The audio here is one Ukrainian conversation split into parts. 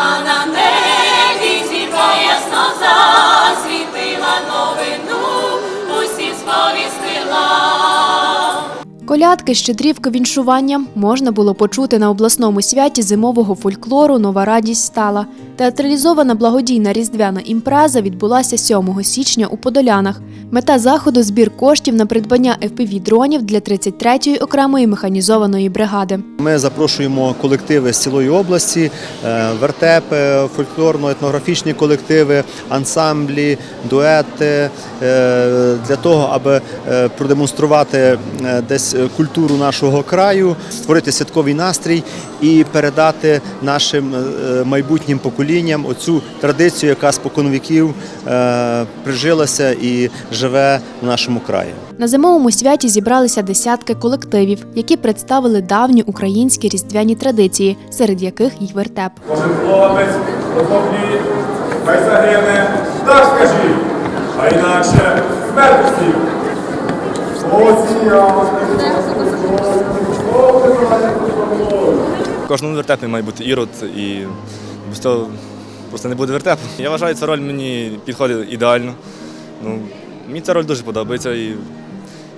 а на небі зірка ясно засвітила новину, усі сповістила. Колядки, щедрівки, віншування можна було почути на обласному святі зимового фольклору Нова радість стала. Театралізована благодійна різдвяна імпреза відбулася 7 січня у Подолянах. Мета заходу збір коштів на придбання FPV-дронів для 33-ї окремої механізованої бригади. Ми запрошуємо колективи з цілої області, е, вертепи, фольклорно-етнографічні колективи, ансамблі, дуети е, для того, аби е, продемонструвати десь культуру нашого краю, створити святковий настрій і передати нашим майбутнім поколінням оцю традицію, яка споконвіків е, прижилася і живе в нашому краї. На зимовому святі зібралися десятки колективів, які представили давні українські різдвяні традиції, серед яких й вертеп. Кожен хлопець поповні, хай загине, так скажіть, а інакше смерть. Кожному вертепі має бути ірод, і без цього просто не буде вертепу. Я вважаю, ця роль мені підходить ідеально. Ну, мені ця роль дуже подобається. І,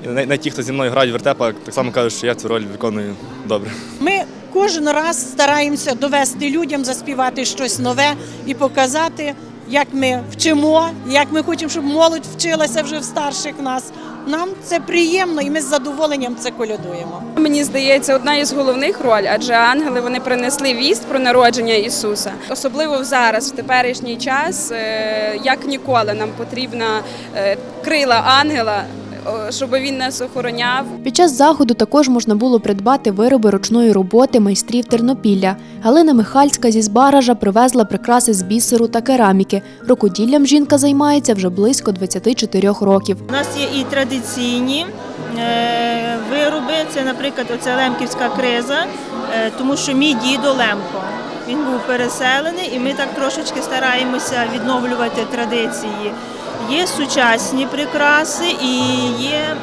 і навіть ті, хто зі мною грають вертепа, так само кажуть, що я цю роль виконую добре. Ми кожен раз стараємося довести людям, заспівати щось нове і показати, як ми вчимо, як ми хочемо, щоб молодь вчилася вже в старших нас. Нам це приємно, і ми з задоволенням це колядуємо. Мені здається, одна із головних роль, адже ангели вони принесли вість про народження Ісуса. Особливо зараз, в теперішній час, е, як ніколи, нам потрібна е, крила ангела, щоб він нас охороняв. Під час заходу також можна було придбати вироби ручної роботи майстрів Тернопілля. Галина Михальська зі Збаража привезла прикраси з бісеру та кераміки. Рукоділлям жінка займається вже близько 24 років. У нас є і традиційні е, вироби. Це, наприклад, оця лемківська криза, е, тому що мій дідо Лемко. Він був переселений, і ми так трошечки стараємося відновлювати традиції. Є сучасні прикраси і є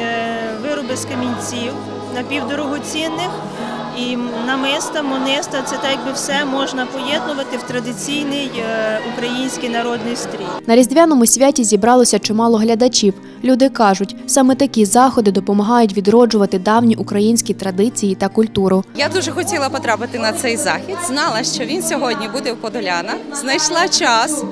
е, вироби з камінців напівдорогоцінних. І намиста, мониста це так якби все можна поєднувати в традиційний е, український народний стрій. На різдвяному святі зібралося чимало глядачів. Люди кажуть, саме такі заходи допомагають відроджувати давні українські традиції та культуру. Я дуже хотіла потрапити на цей захід. Знала, що він сьогодні буде в Подолянах. Знайшла час,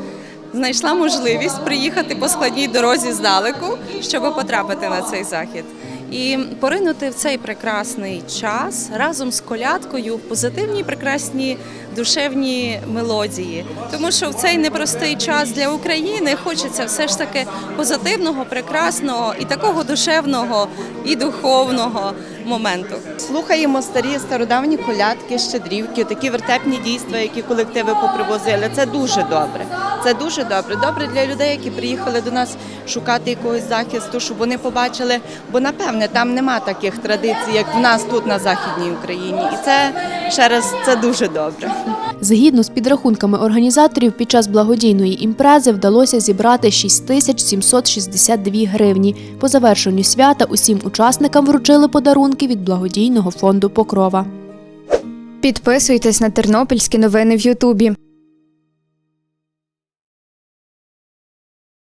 знайшла можливість приїхати по складній дорозі здалеку, щоб потрапити на цей захід. І поринути в цей прекрасний час разом з колядкою в позитивні, прекрасні душевні мелодії. Тому що в цей непростий час для України хочеться все ж таки позитивного, прекрасного і такого душевного і духовного моменту. Слухаємо старі стародавні колядки, щедрівки, такі вертепні дійства, які колективи попривозили. Це дуже добре. Це дуже добре. Добре для людей, які приїхали до нас шукати якогось захисту, щоб вони побачили, бо напевне там нема таких традицій, як в нас тут на західній Україні. І це ще раз це дуже добре. Згідно з підрахунками організаторів, під час благодійної імпрези вдалося зібрати 6762 гривні. По завершенню свята усім учасникам вручили подарунки від благодійного фонду Покрова. Підписуйтесь на тернопільські новини в Ютубі.